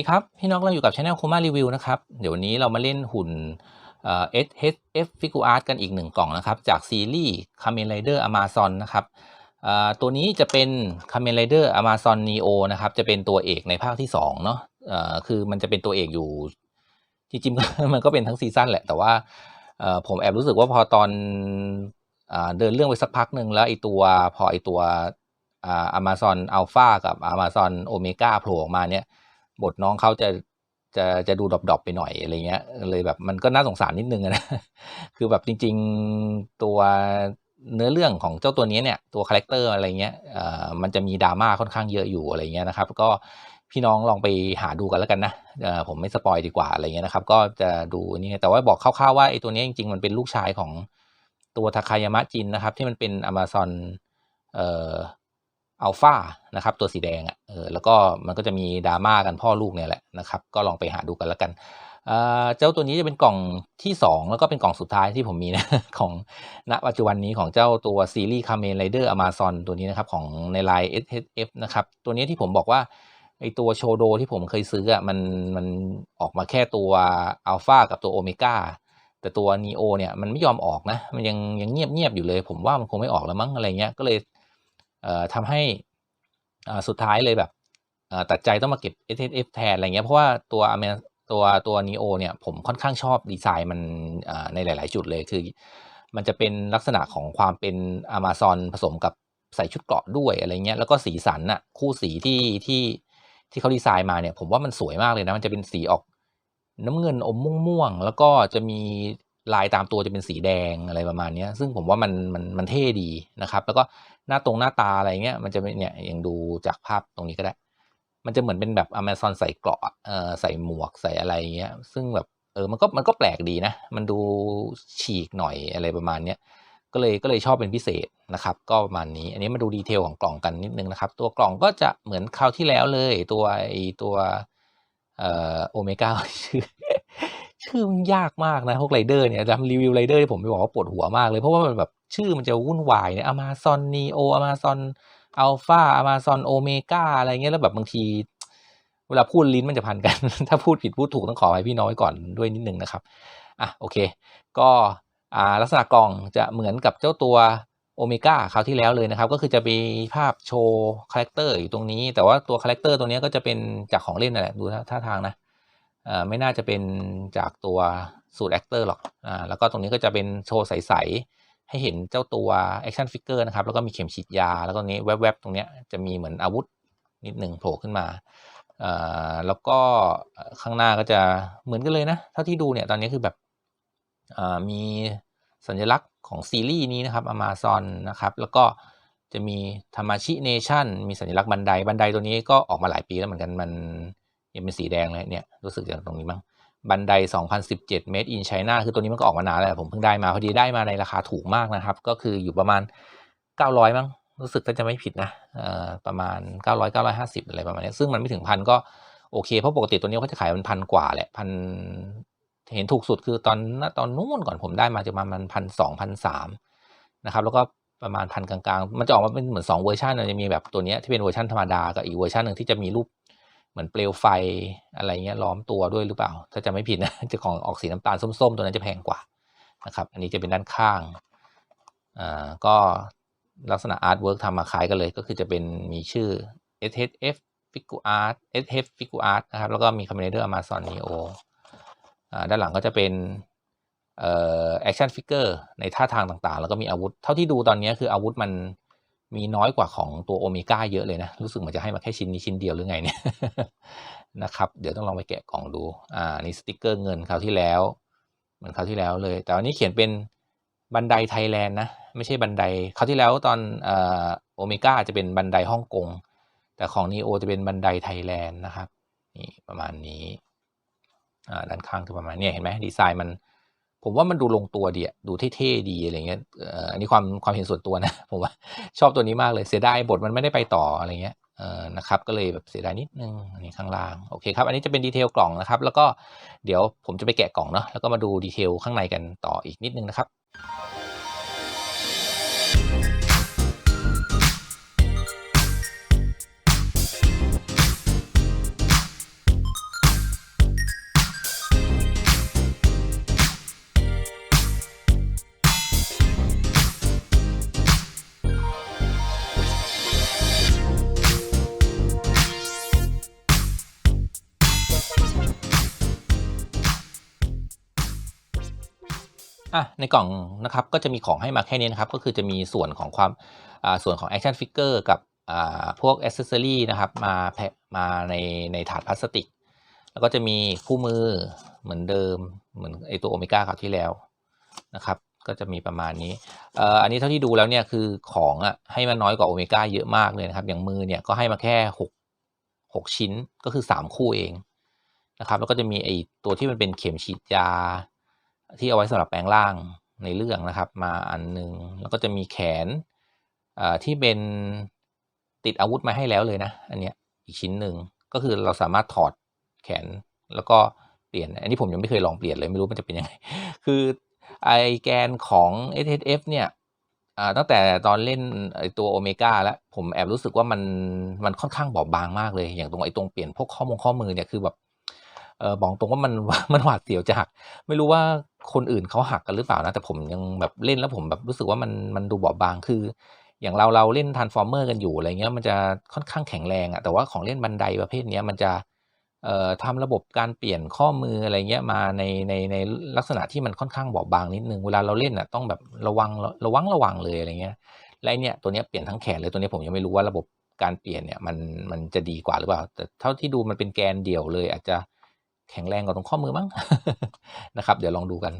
วัสดีครับพี่น้องเราอยู่กับช anel คูมารีวิวนะครับ เดี๋ยวนี้เรามาเล่นหุ่นเอ่อ SHF Figure Art กันอีกหนึ่งกล่องนะครับ จากซีรีส์ Kamen Rider Amazon นะครับตัวนี้จะเป็น Kamen Rider Amazon Neo นะครับจะเป็นตัวเอกในภาคที่2เนาะคือมันจะเป็นตัวเอกอยู่ จริงๆ มันก็เป็นทั้งซีซั่นแหละ แต่ว่าผมแอบรู้สึกว่าพอตอนอเดินเรื่องไปสักพักหนึ่งแล้วไอตัวพอไอตัวอ่า Amazon Alpha กับ Amazon Omega โผล่ออกมาเนี่ย บทน้องเขาจะจะจะดูดรอปๆไปหน่อยอะไรเงี้ย เลยแบบมันก็น่าสงสารนิดนึงนะคือแบบจริง ๆตัวเนื้อเรื่องของเจ้าตัวนี้เนี่ยตัวคาแรคเตอร์อะไรเงี้ยเอ่อมันจะมีดราม่าค่อนข้างเยอะอยู่อะไรเงี้ยนะครับ ก็พี่น้องลองไปหาดูกันแล้วกันนะเออผมไม่สปอยดีกว่าอะไรเงี้ยนะครับ ก็จะดูนี่แต่ว่าบอกคร่าวๆว่าไอ้ตัวนี้จริงๆ มันเป็นลูกชายของตัวทาคายามะจินนะครับ ที่มันเป็น Amazon เอ่อ อัลฟานะครับตัวสีแดงอะ่ะเออแล้วก็มันก็จะมีดราม่ากันพ่อลูกเนี่ยแหละนะครับก็ลองไปหาดูกันแล้วกันเออเจ้าตัวนี้จะเป็นกล่องที่ 2 แล้วก็เป็นกล่องสุดท้ายที่ผมมีนะของณปัจจุบันนี้ของเจ้าตัวซีรีส์ Kamen Rider Amazon ตัวนี้นะครับของในไลน์ SHF นะครับตัวนี้ที่ผมบอกว่าไอตัวโชโดที่ผมเคยซื้ออะมันมันออกมาแค่ตัวอัลฟากับตัวโอเมก้าแต่ตัว Neo เนี่ยมันไม่ยอมออกนะ มันยังยังเงียบเงียบอยู่เลย ผมว่ามันคงไม่ออกแล้วมั้งอะไรเงี้ยก็เลย ทำให้สุดท้ายเลยแบบตัดใจต้องมาเก็บ S S F แทนอะไรเงี้ยเพราะว่าตัวอเมตัวตัว Neo เนี่ยผมค่อนข้างชอบดีไซน์มันในหลาย ๆ จุดเลยคือ มันจะเป็นลักษณะของความเป็น Amazon ผสมกับใส่ชุดเกราะด้วยอะไรเงี้ยแล้วก็สีสันน่ะคู่สีที่ที่ที่เขาดีไซน์มาเนี่ยผมว่ามันสวยมากเลยนะมันจะเป็นสีออกน้ำเงินอมม่วงๆแล้วก็จะมีลายตามตัวจะเป็นสีแดงอะไรประมาณนี้ซึ่งผมว่ามันมันมันเท่ดีนะครับ แล้วก็ หน้าตรงหน้าตาอะไรเงี้ยมันจะเป็นเนี่ยอย่างดูจากภาพตรงนี้ก็ได้ มันจะเหมือนเป็นแบบอเมซอนใส่เกราะเอ่อใส่หมวกใส่อะไรเงี้ย ซึ่งแบบเออมันก็มันก็แปลกดีนะ มันดูฉีกหน่อยอะไรประมาณเนี้ยก็เลยก็เลยชอบเป็นพิเศษนะครับ ก็ประมาณนี้ อันนี้มาดูดีเทลของกล่องกันนิดนึงนะครับ ตัวกล่องก็จะเหมือนคราวที่แล้วเลย ตัวไอตัวเอ่อโอเมก้าชื่อ ชื่อมันยากมากนะพวกไรเดอร์เนี่ยจำรีวิวไรเดอร์ที่ผมไปบอกว่าปวดหัวมากเลยเพราะว่ามันแบบชื่อมันจะวุ่นวายเนี่ย Amazon Neo Amazon Alpha Amazon Omega อะไรเงี้ยแล้วแบบบางที เวลาพูดลิ้นมันจะพันกัน ถ้าพูดผิดพูดถูกต้องขอให้พี่น้อยก่อนด้วยนิดนึงนะครับอะโอเค ก็อ่าลักษณะกล่องจะเหมือนกับเจ้าตัวโอเมก้าคราวที่แล้วเลยนะครับ ก็คือจะมีภาพโชว์คาแรคเตอร์อยู่ตรงนี้ แต่ว่าตัวคาแรคเตอร์ตัวนี้ก็จะเป็นจากของเล่นนั่นแหละดูท่าทางนะ ไม่น่าจะเป็นจากตัวสูตรแอคเตอร์หรอกอ่าแล้วก็ตรงนี้ก็จะเป็นโชว์ใสๆให้เห็นเจ้าตัวแอคชั่นฟิกเกอร์นะครับ แล้วก็มีเข็มฉีดยา แล้วก็นี้แวบๆตรงเนี้ยจะมีเหมือนอาวุธนิดหนึ่งโผล่ขึ้นมาอ่าแล้วก็ข้างหน้าก็จะเหมือนกันเลยนะ เท่าที่ดูเนี่ยตอนนี้คือแบบอ่ามีสัญลักษณ์ของซีรีส์นี้นะครับ Amazon นะครับ แล้วก็จะมีธรรมาชิเนชั่นมีสัญลักษณ์บันได บันไดตัวนี้ก็ออกมาหลายปีแล้วเหมือนกัน มัน ยังเป็นสีแดงเลยเนี่ยรู้สึกจากตรงนี้มั้งบันได 2017 Made in China คือตัวนี้มันก็ออกมานานแล้วผมเพิ่งได้มาพอดีได้มาในราคาถูกมากนะครับ ก็คืออยู่ประมาณ 900 มั้งรู้สึกถ้าจะไม่ผิดนะเอ่อประมาณ 900 950 อะไรประมาณนี้ซึ่งมันไม่ถึงพันก็โอเค เพราะปกติตัวนี้เขาจะขายมันพันกว่าแหละพันเห็นถูกสุดคือตอนตอนนู้นก่อนผมได้มาจะประมาณพันสองพันสามนะครับแล้วก็ประมาณพันกลางๆ มันจะออกมาเป็นเหมือน2เวอร์ชันจะมีแบบตัวนี้ที่เป็นเวอร์ชันธรรมดากับอีกเวอร์ชันหนึ่งที่จะมีรูป เหมือนเปลวไฟอะไรเงี้ยล้อมตัวด้วยหรือเปล่า ถ้าจะไม่ผิดนะจะของออกสีน้ำตาลส้มๆ ตัวนั้นจะแพงกว่านะครับ อันนี้จะเป็นด้านข้างอ่าก็ลักษณะอาร์ตเวิร์กทำมาคล้ายกันเลย ก็คือจะเป็นมีชื่อ SHF Figure Art SHF Figure Art นะครับ แล้วก็มี Kamen Rider Amazon Neo อ่าด้านหลังก็จะเป็นเอ่อแอคชั่นฟิกเกอร์ในท่าทางต่างๆ แล้วก็มีอาวุธ เท่าที่ดูตอนนี้คืออาวุธมัน มีน้อยกว่าของตัวโอเมก้าเยอะเลยนะ รู้สึกเหมือนจะให้มาแค่ชิ้นนี้ชิ้นเดียวหรือไงเนี่ยนะครับ เดี๋ยวต้องลองไปแกะกล่องดู อ่า นี่สติกเกอร์เงินคราวที่แล้ว เหมือนคราวที่แล้วเลย แต่อันนี้เขียนเป็นบันไดไทยแลนด์นะ ไม่ใช่บันไดคราวที่แล้วตอนโอเมก้าจะเป็นบันไดฮ่องกง แต่ของนีโอจะเป็นบันไดไทยแลนด์นะครับ นี่ประมาณนี้ อ่า ด้านข้างจะประมาณนี้เห็นไหมดีไซน์มัน ผมว่ามันดูลงตัวดีอะดูเท่ๆดีอะไรเงี้ยอันนี้ความความเห็นส่วนตัวนะ ผมว่าชอบตัวนี้มากเลยเสียดายบทมันไม่ได้ไปต่ออะไรเงี้ยนะครับ ก็เลยแบบเสียดายนิดนึงอันนี้ข้างล่างโอเคครับ อันนี้จะเป็นดีเทลกล่องนะครับ แล้วก็เดี๋ยวผมจะไปแกะกล่องเนาะแล้วก็มาดูดีเทลข้างในกันต่ออีกนิดนึงนะครับ อะในกล่องนะครับก็จะมีของให้มาแค่นี้นะครับ ก็คือจะมีส่วนของความอ่าส่วนของ action figure กับอ่าพวก accessory นะครับมาแพะมาในในถาดพลาสติก แล้วก็จะมีคู่มือเหมือนเดิมเหมือนไอตัวโอเมก้าคราวที่แล้วนะครับ ก็จะมีประมาณนี้อ่อันนี้เท่าที่ดูแล้วเนี่ยคือของอะให้มาน้อยกว่าโอเมก้าเยอะมากเลยนะครับ อย่างมือเนี่ยก็ให้มาแค่หกหกชิ้นก็คือสามคู่เองนะครับ แล้วก็จะมีไอตัวที่มันเป็นเข็มฉีดยา ที่เอาไว้สำหรับแปลงร่างในเรื่องนะครับ มาอันหนึง แล้วก็จะมีแขนที่เป็นติดอาวุธมาให้แล้วเลยนะ อันเนี้ยอีกชิ้นหนึ่งก็คือเราสามารถถอดแขนแล้วก็เปลี่ยน อันนี้ผมยังไม่เคยลองเปลี่ยนเลยไม่รู้มันจะเป็นยังไง คือไอแกนของ S S F เนี่ยตั้งแต่ตอนเล่นตัวโอเมก้าแล้วผมแอบรู้สึกว่ามันมันค่อนข้างบอบบางมากเลย อย่างตรงไอตรงเปลี่ยนพวกข้อมงข้อมือเนี่ยคือแบบ เออบอกตรงว่ามันมันหวาดเสียวจะหัก ไม่รู้ว่าคนอื่นเขาหักกันหรือเปล่านะ แต่ผมยังแบบเล่นแล้วผมแบบรู้สึกว่ามันมันดูบอบบางคือ อย่างเราเราเล่นทันฟอร์เมอร์กันอยู่อะไรเงี้ยมันจะค่อนข้างแข็งแรงอะแต่ว่าของเล่นบันไดประเภทเนี้ยมันจะเอ่อทำระบบการเปลี่ยนข้อมืออะไรเงี้ยมาในในในลักษณะที่มันค่อนข้างบอบบางนิดนึงเวลาเราเล่นอะต้องแบบระวังระวังระวังเลยอะไรเงี้ยและเนี่ยตัวเนี้ยเปลี่ยนทั้งแขนเลยตัวเนี้ยผมยังไม่รู้ว่าระบบการเปลี่ยนเนี่ยมันมันจะดีกว่าหรือเปล่า แต่เท่าที่ดูมันเป็นแกนเดี่ยวเลย อาจจะ แข็งแรงกว่าตรงข้อมือมั้งนะครับ เดี๋ยวลองดูกัน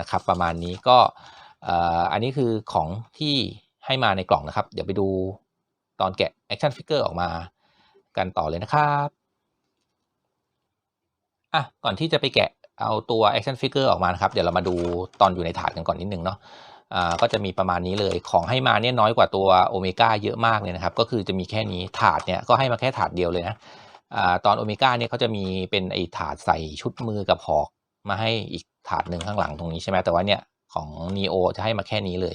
นะครับ ประมาณนี้ก็อันนี้คือของที่ให้มาในกล่องนะครับ เดี๋ยวไปดูตอนแกะ action figure ออกมากันต่อเลยนะครับอะก่อนที่จะไปแกะเอาตัว action figure ออกมานะครับ เดี๋ยวเรามาดูตอนอยู่ในถาดกันก่อนนิดนึงเนาะอ่าก็จะมีประมาณนี้เลยของให้มาเนี่ยน้อยกว่าตัวโอเมก้าเยอะมากเลยนะครับ ก็คือจะมีแค่นี้ถาดเนี่ยก็ให้มาแค่ถาดเดียวเลยนะ ตอนโอเมก้าเนี่ยเขาจะมีเป็นไอถาดใส่ชุดมือกับหอกมาให้อีกถาดหนึ่งข้างหลังตรงนี้ใช่ไหมแต่ว่าเนี่ยของ Neo จะให้มาแค่นี้เลย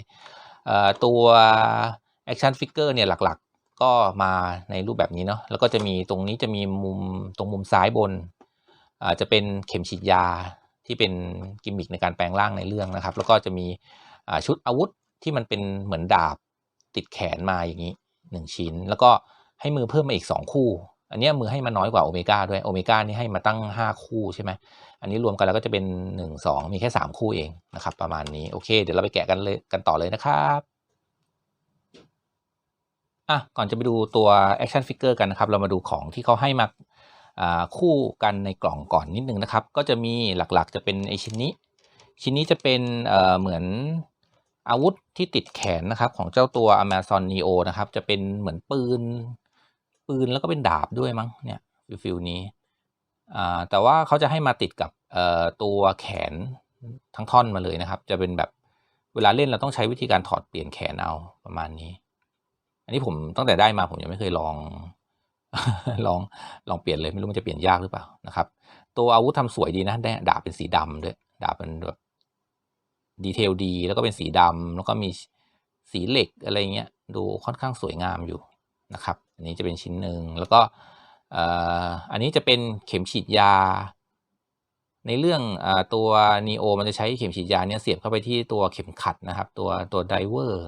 เอ่อตัว Action Figure เนี่ยหลักๆ ก็มาในรูปแบบนี้เนาะแล้วก็จะมีตรงนี้จะมีมุมตรงมุมซ้ายบนจะเป็นเข็มฉีดยาที่เป็นกิมมิคในการแปลงร่างในเรื่องนะครับ แล้วก็จะมีชุดอาวุธที่มันเป็นเหมือนดาบติดแขนมาอย่างนี้หนึ่งชิ้น แล้วก็ให้มือเพิ่มมาอีกสองคู่ อันนี้มือให้มาน้อยกว่าโอเมก้าด้วยโอเมก้านี่ให้มาตั้ง 5 คู่ใช่ไหมอันนี้รวมกันแล้วก็จะเป็น 1 2 มีแค่ 3 คู่เองนะครับ ประมาณนี้โอเค เดี๋ยวเราไปแกะกันเลยกันต่อเลยนะครับอะก่อนจะไปดูตัว action figure กันนะครับ เรามาดูของที่เขาให้มาอ่าคู่กันในกล่องก่อนนิดนึงนะครับ ก็จะมีหลักๆจะเป็นไอชิ้นนี้ ชิ้นนี้จะเป็นเออเหมือนอาวุธที่ติดแขนนะครับ ของเจ้าตัว Amazon Neo นะครับ จะเป็นเหมือนปืน ปืนแล้วก็เป็นดาบด้วยมั้งเนี่ยฟิลฟิลนี้อ่าแต่ว่าเขาจะให้มาติดกับเอ่อตัวแขนทั้งท่อนมาเลยนะครับ จะเป็นแบบเวลาเล่นเราต้องใช้วิธีการถอดเปลี่ยนแขนเอาประมาณนี้ อันนี้ผมตั้งแต่ได้มาผมยังไม่เคยลองลองลองเปลี่ยนเลยไม่รู้มันจะเปลี่ยนยากหรือเปล่านะครับ ตัวอาวุธทำสวยดีนะได้ดาบเป็นสีดำด้วยดาบเป็นแบบดีเทลดี แล้วก็เป็นสีดำแล้วก็มีสีเหล็กอะไรเงี้ย ดูค่อนข้างสวยงามอยู่ นะครับ อันนี้จะเป็นชิ้นหนึ่งแล้วก็อันนี้จะเป็นเข็มฉีดยา ในเรื่องอตัว Neo มันจะใช้เข็มฉีดยาเนี่ยเสียบเข้าไปที่ตัวเข็มขัดนะครับ ตัวตัวไดเวอร์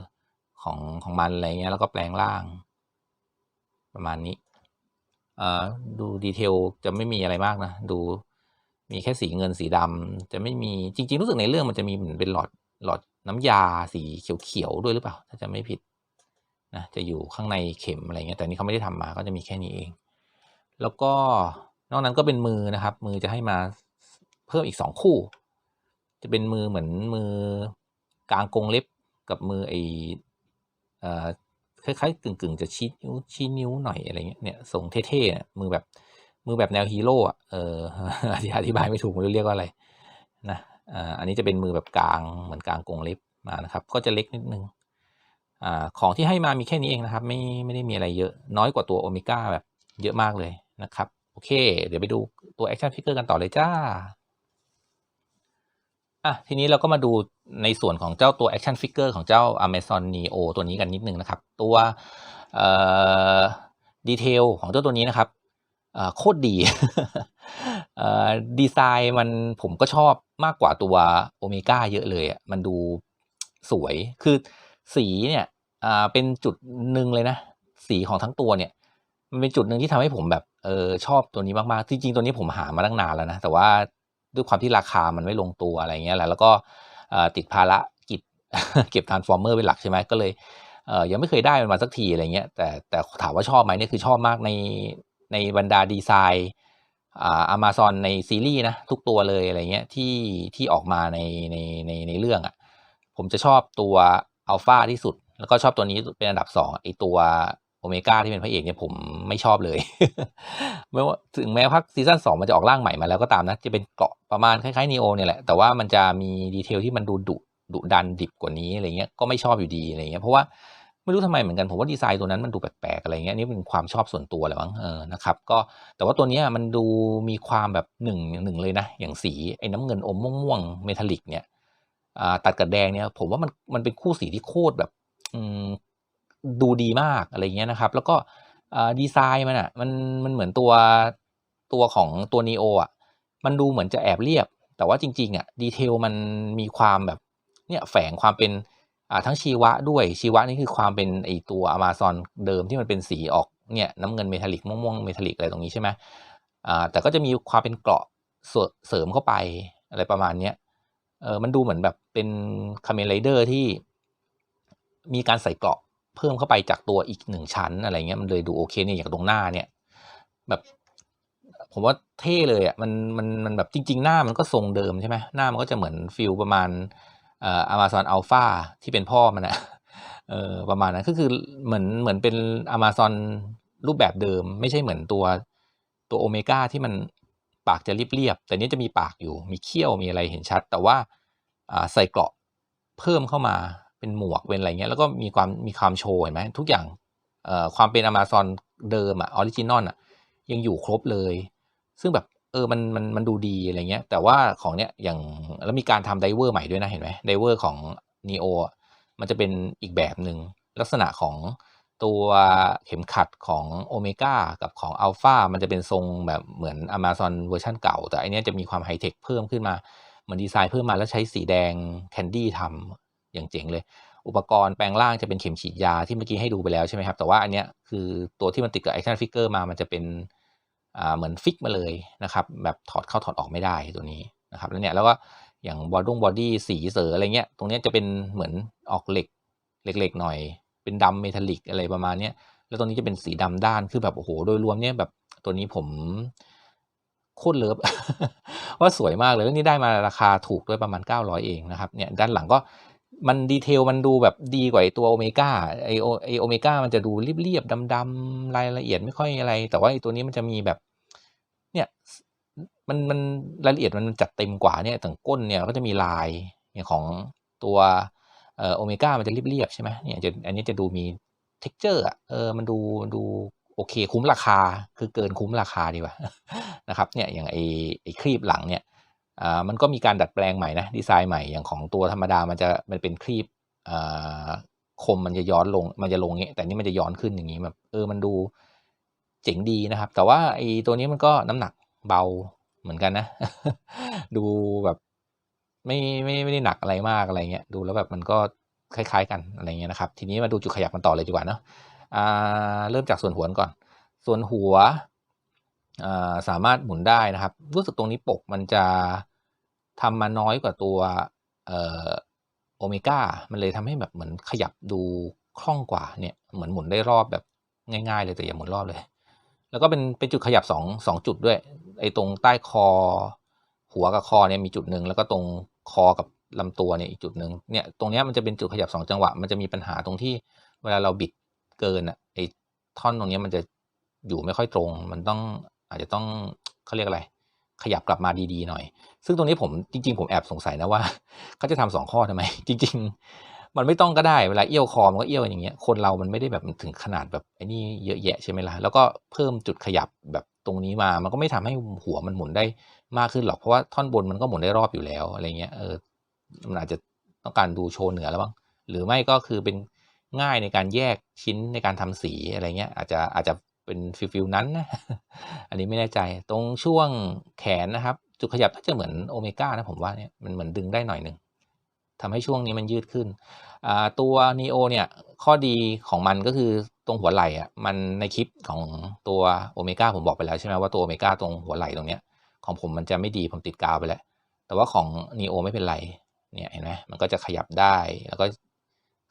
ของของมันอะไรเงี้ยแล้วก็แปลงร่าง ประมาณนี้ดูดีเทลจะไม่มีอะไรมากนะ ดูมีแค่สีเงินสีดำจะไม่มีจริง ๆ รู้สึกในเรื่องมันจะมีเหมือนเป็นหลอดหลอดน้ำยาสีเขียวๆด้วยหรือเปล่า ถ้าจะไม่ผิด นะจะอยู่ข้างในเข็มอะไรเงี้ยแต่นี่เขาไม่ได้ทำมาก็จะมีแค่นี้เอง แล้วก็นอกนั้นก็เป็นมือนะครับ มือจะให้มาเพิ่มอีกสองคู่ จะเป็นมือเหมือนมือกลางกรงเล็บกับมือไอเอ่อคล้ายๆกึ่งๆ จะชี้นิ้วชี้นิ้วหน่อยอะไรเงี้ยเนี่ยทรงเท่ๆมือแบบมือแบบแนวฮีโร่อะเอออธิบายไม่ถูกม่รู้เรียกว่าอะไรนะอ่าอันนี้จะเป็นมือแบบกลางเหมือนกลางกรงเล็บมานะครับ ก็จะเล็กนิดนึง อของที่ให้มามีแค่นี้เองนะครับ ไม่ไม่ได้มีอะไรเยอะน้อยกว่าตัวโอเมก้าแบบเยอะมากเลยนะครับ โอเค เดี๋ยวไปดูตัว action figure กันต่อเลยจ้าอะทีนี้เราก็มาดูในส่วนของเจ้าตัว action figure ของเจ้า Amazon Neo ตัวนี้กันนิดนึงนะครับ ตัวเอ่อดีเทลของเจ้าตัวนี้นะครับเออโคตรดีเออดีไซน์มันผมก็ชอบมากกว่าตัวโอเมก้าเยอะเลยอะมันดูสวยคือสีเนี่ย อ่าเป็นจุดหนึ่งเลยนะ สีของทั้งตัวเนี่ย มันเป็นจุดหนึ่งที่ทำให้ผมแบบเออชอบตัวนี้มากๆ จริงๆตัวนี้ผมหามาตั้งนานแล้วนะ แต่ว่าด้วยความที่ราคามันไม่ลงตัวอะไรเงี้ยแหละแล้วก็อ่อติดภาระกิจเก็บ Transformer เป็นหลักใช่ไหมก็เลยเออยังไม่เคยได้มันมาสักทีอะไรเงี้ยแต่แต่ถามว่าชอบไหมเนี่ยคือชอบมากในในบรรดาดีไซน์อ่า Amazon ในซีรีส์นะทุกตัวเลยอะไรเงี้ยที่ที่ออกมาในในในในเรื่องอะ่ะผมจะชอบตัวอัลฟาที่สุด แล้วก็ชอบตัวนี้เป็นอันดับสองไอตัวโอเมก้าที่เป็นพระเอกเนี่ยผมไม่ชอบเลยไม่ว่าถึงแม้พักซีซั่นสองมันจะออกร่างใหม่มาแล้วก็ตามนะ จะเป็นเกราะประมาณคล้ายๆนีโอเนี่ยแหละ แต่ว่ามันจะมีดีเทลที่มันดูดุดุดันดิบกว่านี้อะไรเงี้ยก็ไม่ชอบอยู่ดีอะไรเงี้ยเพราะว่าไม่รู้ทำไมเหมือนกันผมว่าดีไซน์ตัวนั้นมันดูแปลกๆอะไรเงี้ยนี่เป็นความชอบส่วนตัวแหละมั้งเออนะครับก็แต่ว่าตัวนี้มันดูมีความแบบหนึ่งหนึ่งเลยนะ อย่างสีไอ้น้ำเงินอมม่วงๆเมทัลลิกเนี่ยตัดกับแดงเนี่ยผมว่ามันมันเป็นคู่สีที่โคตรแบบ ดูดีมากอะไรเงี้ยนะครับ แล้วก็ดีไซน์มันอะมันมันเหมือนตัวตัวของตัวนีโออะมันดูเหมือนจะแอบเรียบ แต่ว่าจริงๆอะดีเทลมันมีความแบบเนี่ยแฝงความเป็นอ่าทั้งชีวะด้วยชีวะนี่คือความเป็นไอตัวอมาซอนเดิมที่มันเป็นสีออกเนี่ยน้ำเงินเมทัลลิกม่วงๆเมทัลลิกอะไรตรงนี้ใช่ไหมอ่าแต่ก็จะมีความเป็นเกราะเสริเสริมเข้าไปอะไรประมาณเนี้ยเออมันดูเหมือนแบบเป็นคาเมนไรเดอร์ที่ มีการใส่เกราะเพิ่มเข้าไปจากตัวอีกหนึ่งชั้นอะไรเงี้ยมันเลยดูโอเคเนี่ยอย่างตรงหน้าเนี่ย แบบผมว่าเท่เลยอะมันมันมันแบบจริง ๆ หน้ามันก็ทรงเดิมใช่ไหมหน้ามันก็จะเหมือนฟิลประมาณเอ่อ Amazon Alpha ที่เป็นพ่อมันอะเออประมาณนั้นก็คือเหมือนเหมือนเป็น Amazon รูปแบบเดิม ไม่ใช่เหมือนตัวตัวโอเมก้าที่มันปากจะเรียบๆแต่นี้จะมีปากอยู่มีเขี้ยวมีอะไรเห็นชัด แต่ว่าใส่เกราะเพิ่มเข้ามา เป็นหมวกเป็นอะไรเงี้ยแล้วก็มีความมีความโชว์เห็นไหมทุกอย่างเอ่อความเป็น Amazon เดิมอะออริจินอลอะยังอยู่ครบเลย ซึ่งแบบเออมันมันมันดูดีอะไรเงี้ย แต่ว่าของเนี้ยอย่างแล้วมีการทำไดเวอร์ใหม่ด้วยนะเห็นไหมไดเวอร์ของ Neo อมันจะเป็นอีกแบบหนึ่งลักษณะของตัวเข็มขัดของโอเมก้ากับของอัลฟามันจะเป็นทรงแบบเหมือน Amazon เวอร์ชันเก่า แต่อันเนี้ยจะมีความไฮเทคเพิ่มขึ้นมา เหมือนดีไซน์เพิ่มมาแล้วใช้สีแดงแคนดี้ทำ อย่างเจ๋งเลย อุปกรณ์แปลงร่างจะเป็นเข็มฉีดยาที่เมื่อกี้ให้ดูไปแล้วใช่ไหมครับ แต่ว่าอันเนี้ยคือตัวที่มันติดกับ Action Figure มามันจะเป็นอ่าเหมือนฟิกมาเลยนะครับ แบบถอดเข้าถอดออกไม่ได้ตัวนี้นะครับแล้วเนี่ยแล้วก็อย่างบอดงบอดี้สีเสืออะไรเงี้ย ตรงเนี้ยจะเป็นเหมือนออกเหล็กเหล็กๆหน่อย เป็นดำเมทัลลิกอะไรประมาณเนี้ยแล้วตรงนี้จะเป็นสีดำด้านคือแบบโอ้โหโดยรวมเนี่ยแบบตัวนี้ผมโคตรเลิฟว่าสวยมากเลยแล้วนี่ได้มาราคาถูกด้วยประมาณ 900 เองนะครับเนี่ยด้านหลังก็ มันดีเทลมันดูแบบดีกว่าตัวโอเมก้าไอโอไอโอเมก้ามันจะดูเรียบๆดำๆรายละเอียดไม่ค่อยอะไร แต่ว่าไอตัวนี้มันจะมีแบบ เนี่ย มันมันรายละเอียดมันจัดเต็มกว่าเนี่ยถึงก้นเนี่ยก็จะมีลายอย่างของตัวเอ่อโอเมก้ามันจะเรียบๆใช่ไหมเนี่ยจะอันนี้จะดูมี t e x t อร์อะเออมันดูดูโอเคคุ้มราคาคือเกินคุ้มราคาดีกว่านะครับเนี่ยอย่างไอไอครีบหลังเนี่ย มันก็มีการดัดแปลงใหม่นะดีไซน์ใหม่อย่างของตัวธรรมดามันจะมันเป็นครีบคมมันจะย้อนลงมันจะลงเงี้ยแต่นี่มันจะย้อนขึ้นอย่างนี้แบบเออมันดูเจ๋งดีนะครับ แต่ว่าไอ้ตัวนี้มันก็น้ำหนักเบาเหมือนกันนะ ดูแบบไม่ไม่ไม่ได้หนักอะไรมากอะไรเงี้ยดูแล้วแบบมันก็คล้าย ๆ กันอะไรเงี้ยนะครับ ทีนี้มาดูจุดขยับกันต่อเลยดีกว่าเนาะอ่าเริ่มจากส่วนหัวก่อน ส่วนหัวสามารถหมุนได้นะครับ รู้สึกตรงนี้ปกมันจะ ทำมาน้อยกว่าตัวโอเมก้ามันเลยทำให้แบบเหมือนขยับดูคล่องกว่าเนี่ยเหมือนหมุนได้รอบแบบง่ายๆเลยแต่อย่าหมุนรอบเลย แล้วก็เป็นเป็นจุดขยับสองสองจุดด้วยไอ้ตรงใต้คอ หัวกับคอเนี่ยมีจุดหนึ่งแล้วก็ตรงคอกับลำตัวเนี่ยอีกจุดหนึ่งเนี่ยตรงเนี้ยมันจะเป็นจุดขยับสองจังหวะ มันจะมีปัญหาตรงที่เวลาเราบิดเกินอะไอ้ท่อนตรงเนี้ยมันจะอยู่ไม่ค่อยตรง มันต้องอาจจะต้องเขาเรียกอะไร ขยับกลับมาดีๆหน่อย ซึ่งตรงนี้ผมจริง ๆ ผมแอบสงสัยนะว่าเขาจะทำสองข้อทำไม จริง ๆ มันไม่ต้องก็ได้เวลาเอี้ยวคอมันก็เอี้ยวอย่างเงี้ยคนเรามันไม่ได้แบบถึงขนาดแบบไอ้นี่เยอะแยะใช่ไหมล่ะแล้วก็เพิ่มจุดขยับแบบตรงนี้มามันก็ไม่ทำให้หัวมันหมุนได้มากขึ้นหรอกเพราะว่าท่อนบนมันก็หมุนได้รอบอยู่แล้วอะไรเงี้ยเออมันอาจจะต้องการดูโชว์เหนือแล้วบ้างหรือไม่ก็คือเป็นง่ายในการแยกชิ้นในการทำสีอะไรเงี้ยอาจจะอาจจะ เป็นฟิลฟิลนั้นนะ อันนี้ไม่แน่ใจตรงช่วงแขนนะครับ จุดขยับน่าจะเหมือนโอเมก้านะผมว่าเนี่ยมันเหมือนดึงได้หน่อยหนึ่งทำให้ช่วงนี้มันยืดขึ้น ตัว Neo เนี่ยข้อดีของมันก็คือตรงหัวไหล่อะมันในคลิปของตัวโอเมก้าผมบอกไปแล้วใช่ไหมว่าตัวโอเมก้าตรงหัวไหล่ตรงเนี้ยของผมมันจะไม่ดีผมติดกาวไปแล้ว แต่ว่าของ Neo ไม่เป็นไรเนี่ยเห็นไหมมันก็จะขยับได้แล้วก็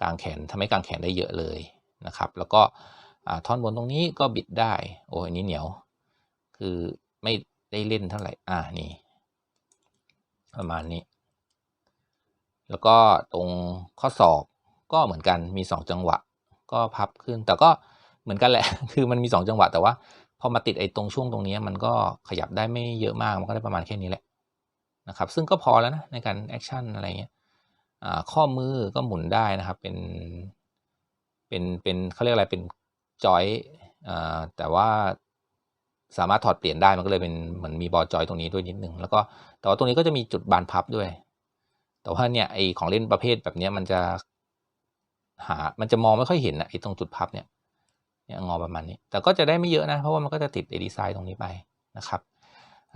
กางแขนทำให้กางแขนได้เยอะเลยนะครับ แล้วก็ ท่อนบนตรงนี้ก็บิดได้ โอ้ยนี้เหนียว คือไม่ได้เล่นเท่าไหร่ อ่า นี่ ประมาณนี้ แล้วก็ตรงข้อศอกก็เหมือนกัน มีสองจังหวะ ก็พับขึ้น แต่ก็เหมือนกันแหละ คือมันมีสองจังหวะ แต่ว่าพอมาติดไอ้ตรงช่วงตรงนี้ มันก็ขยับได้ไม่เยอะมาก มันก็ได้ประมาณแค่นี้แหละนะครับ ซึ่งก็พอแล้วนะในการแอคชั่นอะไรเงี้ยอ่าข้อมือก็หมุนได้นะครับ เป็น เป็น เป็นเขาเรียกอะไร เป็น จอยอ่าแต่ว่าสามารถถอดเปลี่ยนได้มันก็เลยเป็นเหมือนมีบอลจอยตรงนี้ด้วยนิดนึงแล้วก็แต่ว่าตรงนี้ก็จะมีจุดบานพับด้วย แต่ว่าเนี่ยไอของเล่นประเภทแบบนี้มันจะหา มันจะมองไม่ค่อยเห็นอะไอตรงจุดพับเนี่ยเนี่ยงอประมาณนี้ แต่ก็จะได้ไม่เยอะนะ เพราะว่ามันก็จะติดไอดีไซน์ตรงนี้ไปนะครับ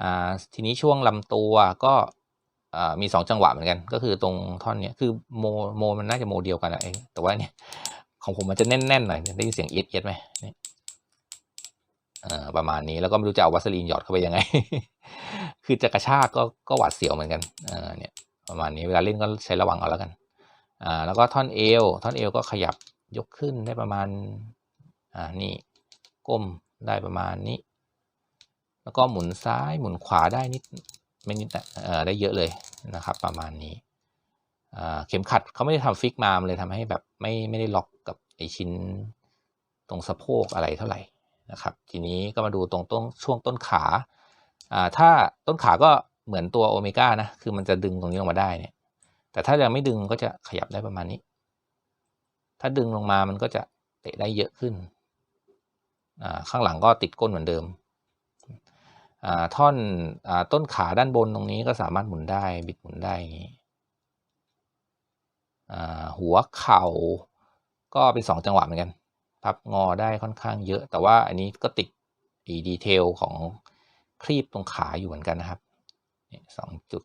อ่าทีนี้ช่วงลำตัวก็อ่ามีสองจังหวะเหมือนกัน ก็คือตรงท่อนเนี้ยคือโมโมมันน่าจะโมเดียวกันอะไอแต่ว่าเนี่ย ของผมมันจะแน่นๆหน่อยได้ยินเสียงเอียดเอียดไหมประมาณนี้แล้วก็ไม่รู้จะเอาวัสลีนหยอดเข้าไปยังไง คือจะกระชากก็ก็หวาดเสียวเหมือนกันเนี่ยประมาณนี้เวลาเล่นก็ใช้ระวังเอาแล้วกันแล้วก็ท่อนเอวท่อนเอวก็ขยับยกขึ้นได้ประมาณอ่านี่ก้มได้ประมาณนี้ แล้วก็หมุนซ้ายหมุนขวาได้นิดไม่นิดอ่ได้เยอะเลยนะครับ ประมาณนี้ เข็มขัดเขาไม่ได้ทำฟิกมามันเลยทำให้แบบไม่ไม่ได้ล็อกกับไอชิ้นตรงสะโพกอะไรเท่าไหร่นะครับ ทีนี้ก็มาดูตรงต้นช่วงต้นขาถ้าต้นขาก็เหมือนตัวโอเมก้านะ คือมันจะดึงตรงนี้ลงมาได้เนี่ย แต่ถ้ายังไม่ดึงก็จะขยับได้ประมาณนี้ ถ้าดึงลงมามันก็จะเตะได้เยอะขึ้น ข้างหลังก็ติดก้นเหมือนเดิม ท่อนอต้นขาด้านบนตรงนี้ก็สามารถหมุนได้บิดหมุนได้อย่างนี้ หัวเข่าก็เป็นสองจังหวะเหมือนกัน พับงอได้ค่อนข้างเยอะ แต่ว่าอันนี้ก็ติดอีดีเทลของครีบตรงขาอยู่เหมือนกันนะครับสองจุด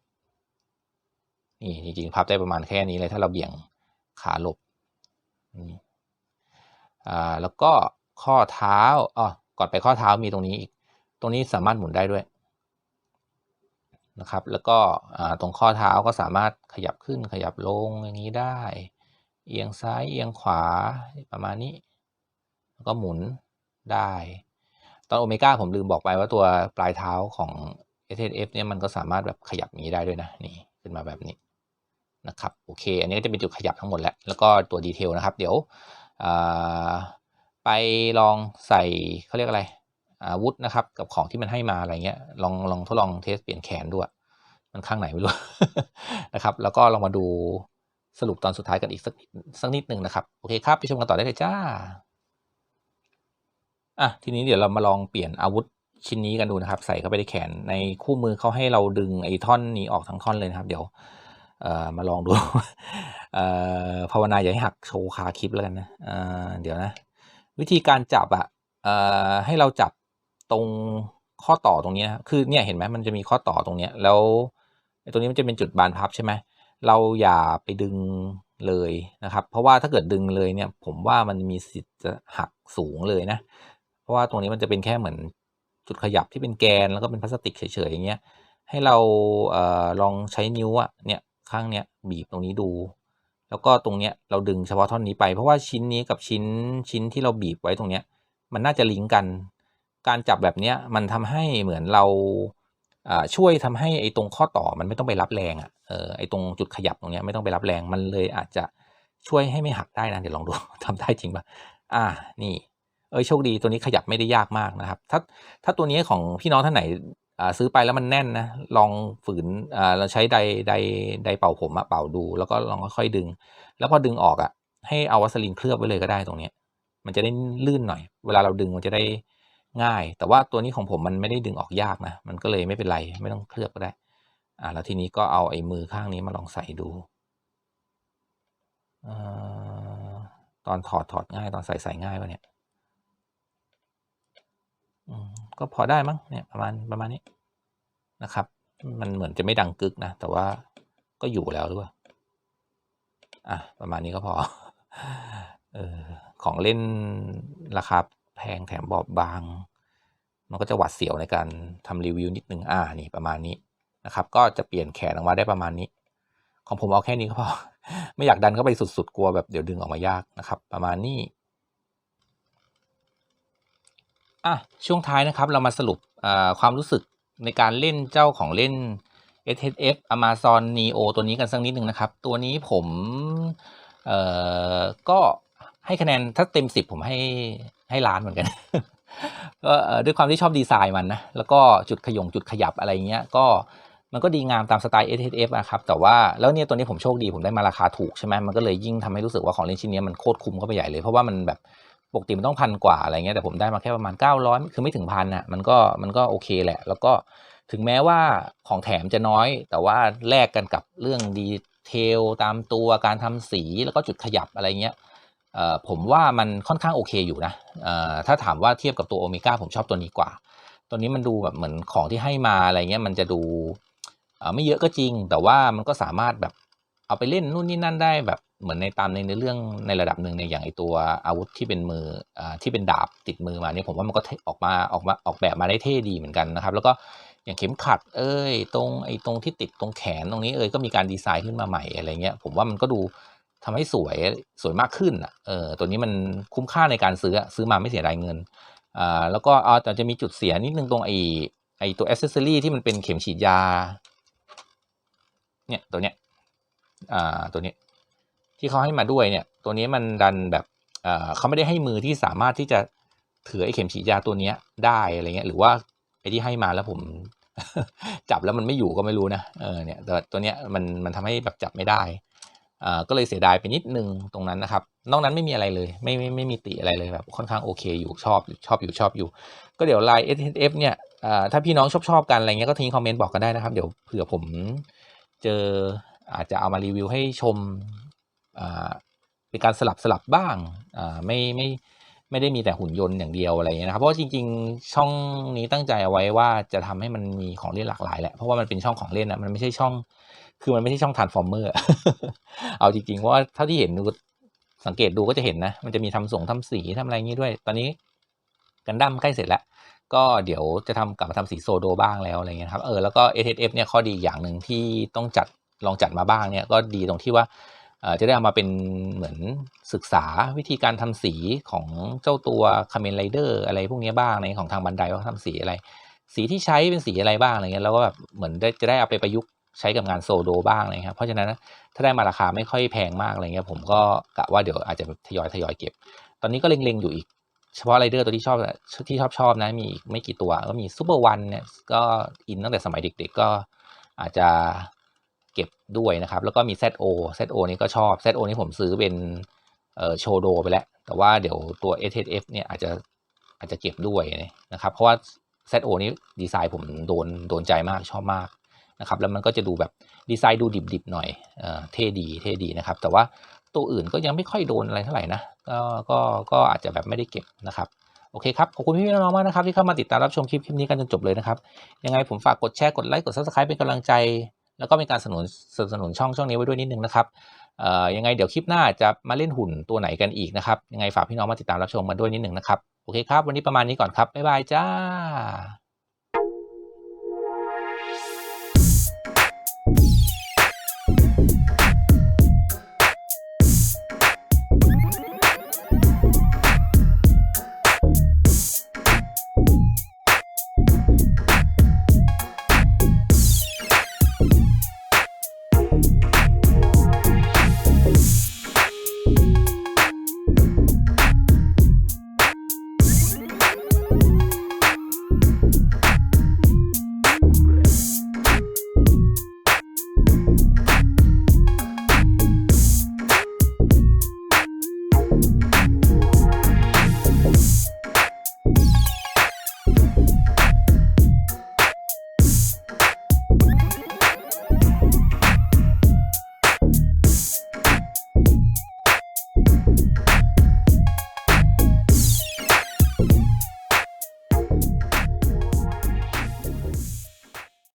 นี่จริงๆพับได้ประมาณแค่นี้เลยถ้าเราเบี่ยงขาหลบนี่อ่าแล้วก็ข้อเท้าอ๋อก่อนไปข้อเท้ามีตรงนี้อีก ตรงนี้สามารถหมุนได้ด้วย นะครับ แล้วก็ตรงข้อเท้าก็สามารถขยับขึ้นขยับลงอย่างนี้ได้ เอียงซ้ายเอียงขวาประมาณนี้ แล้วก็หมุนได้ ตอนโอเมก้าผมลืมบอกไปว่าตัวปลายเท้าของ s f เนี่ยมันก็สามารถแบบขยับนี้ได้ด้วยนะนี่ขึ้นมาแบบนี้นะครับโอเค อันนี้ก็จะเป็นจุดขยับทั้งหมดแล้ว แล้วก็ตัวดีเทลนะครับ เดี๋ยวไปลองใส่เขาเรียกอะไร อาวุธนะครับ กับของที่มันให้มาอะไรเงี้ยลองลองทดลองเทสเปลี่ยนแขนด้วยมันข้างไหนไม่รู้นะครับ แล้วก็ลองมาดูสรุปตอนสุดท้ายกันอีกสักสักนิดหนึ่งนะครับ โอเคครับไปชมกันต่อได้เลยจ้าอะทีนี้เดี๋ยวเรามาลองเปลี่ยนอาวุธชิ้นนี้กันดูนะครับ ใส่เข้าไปในแขนในคู่มือเขาให้เราดึงไอ้ท่อนนี้ออกทั้งท่อนเลยนะครับ เดี๋ยวเอ่อมาลองดูเอ่อภาวนาอย่าให้หักโชว์คาคลิปแล้วกันนะเอ่อเดี๋ยวนะ วิธีการจับอะเอ่อให้เราจับ ตรงข้อต่อตรงนี้นะคือเนี่ยเห็นไหมมันจะมีข้อต่อตรงเนี้ยแล้วตรงนี้มันจะเป็นจุดบานพับใช่ไหมเราอย่าไปดึงเลยนะครับ เพราะว่าถ้าเกิดดึงเลยเนี่ย ผมว่ามันมีสิทธิ์จะหักสูงเลยนะ เพราะว่าตรงนี้มันจะเป็นแค่เหมือนจุดขยับที่เป็นแกนแล้วก็เป็นพลาสติกเฉยๆอย่างเงี้ย ให้เราเออลองใช้นิ้วอะเนี่ยข้างเนี้ยบีบตรงนี้ดู แล้วก็ตรงเนี้ยเราดึงเฉพาะท่อนนี้ไป เพราะว่าชิ้นนี้กับชิ้นชิ้นที่เราบีบไว้ตรงเนี้ย มันน่าจะลิงก์กัน การจับแบบเนี้ยมันทำให้เหมือนเราช่วยทำให้ไอ้ตรงข้อต่อมันไม่ต้องไปรับแรงอะเออไอ้ตรงจุดขยับตรงเนี้ยไม่ต้องไปรับแรงมันเลยอาจจะช่วยให้ไม่หักได้นะเดี๋ยวลองดูทำได้จริงปะอ่านี่เอ้ยโชคดีตัวนี้ขยับไม่ได้ยากมากนะครับ ถ้าถ้าตัวนี้ของพี่น้องท่านไหนซื้อไปแล้วมันแน่นนะลองฝืนเราใช้ไดไดไดเป่าผมอะเป่าดู แล้วก็ลองค่อยๆดึง แล้วพอดึงออกอะให้เอาวัสลินเคลือบไว้เลยก็ได้ตรงเนี้ยมันจะได้ลื่นหน่อย เวลาเราดึงมันจะได้ ง่าย แต่ว่าตัวนี้ของผมมันไม่ได้ดึงออกยากนะ มันก็เลยไม่เป็นไร ไม่ต้องเคลือบก็ได้ อ่า แล้วทีนี้ก็เอาไอ้มือข้างนี้มาลองใส่ดูอตอนถอดถอดง่าย ตอนใส่ใส่ง่ายวะเนี่ยก็พอได้มั้งเนี่ยประมาณประมาณนี้นะครับ มันเหมือนจะไม่ดังกึกนะ แต่ว่าก็อยู่แล้วหรือเปล่าอะประมาณนี้ก็พอเออของเล่นราคา แพงแถมบอบบาง มันก็จะหวัดเสียวในการทำรีวิวนิดนึงอ่านี่ประมาณนี้นะครับ ก็จะเปลี่ยนแขนออกมาได้ประมาณนี้ ของผมเอาแค่นี้ก็พอไม่อยากดันเข้าไปสุดๆกลัวแบบเดี๋ยวดึงออกมายากนะครับ ประมาณนี้อะช่วงท้ายนะครับเรามาสรุปความรู้สึกในการเล่นเจ้าของเล่น SHF Amazon Neo ตัวนี้กันสักนิดหนึ่งนะครับ ตัวนี้ผมก็ให้คะแนนถ้าเต็มสิบผมให้ ให้ล้านเหมือนกันก็ด้วยความที่ชอบดีไซน์มันนะแล้วก็จุดขยงจุดขยับอะไรเงี้ยก็มันก็ดีงามตามสไตล์ SHF นะครับแต่ว่าแล้วเนี่ยตัวนี้ผมโชคดีผมได้มาราคาถูกใช่ไหมมันก็เลยยิ่งทำให้รู้สึกว่าของเล่นชิ้นเนี้ยมันโคตรคุ้มเข้าไปใหญ่เลยเพราะว่ามันแบบปกติมันต้องพันกว่าอะไรเงี้ยแต่ผมได้มาแค่ประมาณ 900 คือไม่ถึงพันอะมันก็มันก็โอเคแหละ แล้วก็ถึงแม้ว่าของแถมจะน้อย แต่ว่าแลกกันกับเรื่องดีเทลตามตัวการทำสีแล้วก็จุดขยับอะไรเงี้ย ผมว่ามันค่อนข้างโอเคอยู่นะถ้าถามว่าเทียบกับตัวโอเมก้าผมชอบตัวนี้กว่า ตัวนี้มันดูแบบเหมือนของที่ให้มาอะไรเงี้ยมันจะดูไม่เยอะก็จริง แต่ว่ามันก็สามารถแบบเอาไปเล่นนู่นนี่นั่นได้แบบเหมือนในตามในเนื้อเรื่องในระดับหนึ่งในอย่างไอตัวอาวุธที่เป็นมืออที่เป็นดาบติดมือมาเนี่ยผมว่ามันก็ออกมาออกมาออกแบบมาได้เท่ดีเหมือนกันนะครับ แล้วก็อย่างเข็มขัด เอ้ยตรงไอตรงที่ติดตรงแขนตรงนี้เอ้ยก็มีการดีไซน์ขึ้นมาใหม่อะไรเงี้ยผมว่ามันก็ดู ทำให้สวยสวยมากขึ้นอะเออตัวนี้มันคุ้มค่าในการซื้อซื้อมาไม่เสียดายเงินอ่าแล้วก็เอาแต่จะมีจุดเสียนิดนึงตรงไอ้ไอ้ตัวอ c เซสซอรี่ที่มันเป็นเข็มฉีดยาเนี่ยตัวเนี้ยอ่าตัวนี้ที่เขาให้มาด้วยเนี่ย ตัวนี้มันดันแบบอ่าเขาไม่ได้ให้มือที่สามารถที่จะถือไอ้เข็มฉีดยาตัวเนี้ยได้อะไรเงี้ยหรือว่าไอ้ที่ให้มาแล้วผมจับแล้วมันไม่อยู่ก็ไม่รู้นะเออเนี่ยแต่ตัวเนี้ยมันมันทำให้แบบจับไม่ได้ ก็เลยเสียดายไปนิดนึงตรงนั้นนะครับ นอกนั้นไม่มีอะไรเลย ไม่ไม่ไม่มีติอะไรเลยแบบค่อนข้างโอเคอยู่ชอบชอบอยู่ชอบอยู่ ก็เดี๋ยวไลน์ S F เนี่ยถ้าพี่น้องชอบชอบกันอะไรเงี้ยก็ทิ้งคอมเมนต์บอกกันได้นะครับ เดี๋ยวเผื่อผมเจออาจจะเอามารีวิวให้ชมเป็นการสลับสลับบ้างไม่ไม่ไม่ได้มีแต่หุ่นยนต์อย่างเดียวอะไรเงี้ยนะครับเพราะจริง ๆ ช่องนี้ตั้งใจเอาไว้ว่าจะทำให้มันมีของเล่นหลากหลายแหละเพราะว่ามันเป็นช่องของเล่นนะมันไม่ใช่ช่อง คือมันไม่ใช่ช่องทานฟอร์เมอร์เอาจริงๆเพราะว่าเท่าที่เห็นดูสังเกตดูก็จะเห็นนะ มันจะมีทำส่งทำสีทำอะไรงนี้ด้วย ตอนนี้กันดั้มใกล้เสร็จแล้ว ก็เดี๋ยวจะทำกลับมาทำสีโซโดบ้างแล้วอะไรเงี้ยครับ เออ แล้วก็ S S F เนี่ยข้อดีอย่างหนึ่งที่ต้องจัดลองจัดมาบ้างเนี่ยก็ดีตรงที่ว่าจะได้เอามาเป็นเหมือนศึกษาวิธีการทำสีของเจ้าตัวคาเมนไรเดอร์อะไรพวกนี้บ้างในของทางบันไดว่าทำสีอะไร สีที่ใช้เป็นสีอะไรบ้างอะไรเงี้ยแล้วก็แบบเหมือนได้จะได้เอาไปประยุกต์ ใช้กับงานโซโดบ้างอะไรครับเพราะฉะนั้นถ้าได้มาราคาไม่ค่อยแพงมากอะไรเงี้ยผมก็กะว่าเดี๋ยวอาจจะทยอยทยอยเก็บ ตอนนี้ก็เล็งๆอยู่อีกเฉพาะไรเดอร์ตัวที่ชอบที่ชอบชอบนะมีอีกไม่กี่ตัวก็มีซูเปอร์วันเนี่ยก็อินตั้งแต่สมัยเด็ก ๆ ก็อาจจะเก็บด้วยนะครับ แล้วก็มี ZO ZO นี่ก็ชอบ ZO นี่ผมซื้อเป็นเออโชโดไปแล้ว แต่ว่าเดี๋ยวตัว SHF เนี่ยอาจจะอาจจะเก็บด้วยนะครับ เพราะว่า ZO นี้ดีไซน์ผมโดนโดนใจมากชอบมาก นะครับแล้วมันก็จะดูแบบดีไซน์ดูดิบๆหน่อยเออเท่ดีเท่ดีนะครับ แต่ว่าตัวอื่นก็ยังไม่ค่อยโดนอะไรเท่าไหร่นะก็ก็ก็อาจจะแบบไม่ได้เก็บนะครับโอเคครับ ขอบคุณพี่ๆน้องๆมากนะครับที่เข้ามาติดตามรับชมคลิปคลิปนี้กันจนจบเลยนะครับ ยังไงผมฝากกดแชร์กดไลค์กด subscribe เป็นกำลังใจ แล้วก็เป็นการสนับสนุนสนช่องช่องนี้ไว้ด้วยนิดนึงนะครับยังไงเดี๋ยวคลิปหน้าจะมาเล่นหุ่นตัวไหนกันอีกนะครับ ยังไงฝากพี่น้องมาติดตามรับชมมาด้วยนิดนึงนะครับ โอเคครับ วันนี้ประมาณนี้ก่อนครับ บ๊ายบายจ้า